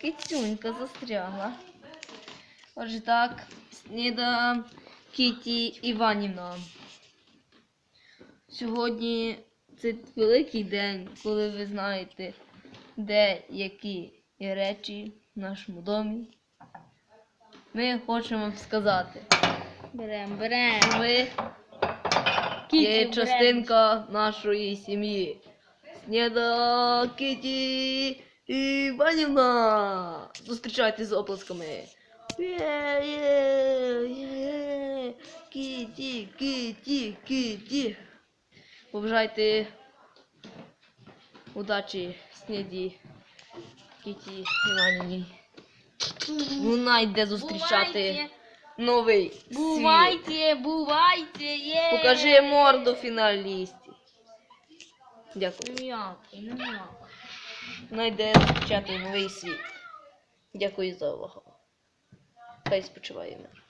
Кицюнька застрягла. Отже так, сніда Кіті Іванівна. Сьогодні це великий день, коли ви знаєте, де які речі в нашому домі. Ми хочемо вам сказати, Берем, берем. Кіті, є берем. частинка нашої сім'ї. Сніда Кіті Іванівна. Зустрічайте з оплесками. Кіті, кіті, кіті. Побажайте удачі сніді Кіті Іванівні. Вона йде зустрічати новий світ. бувайте, бувайте, є. Покажи морду фіналістів. Дякую. Ніякий, ніякий. Найде зустрічати новий світ. Дякую за увагу. Хай спочиває мир.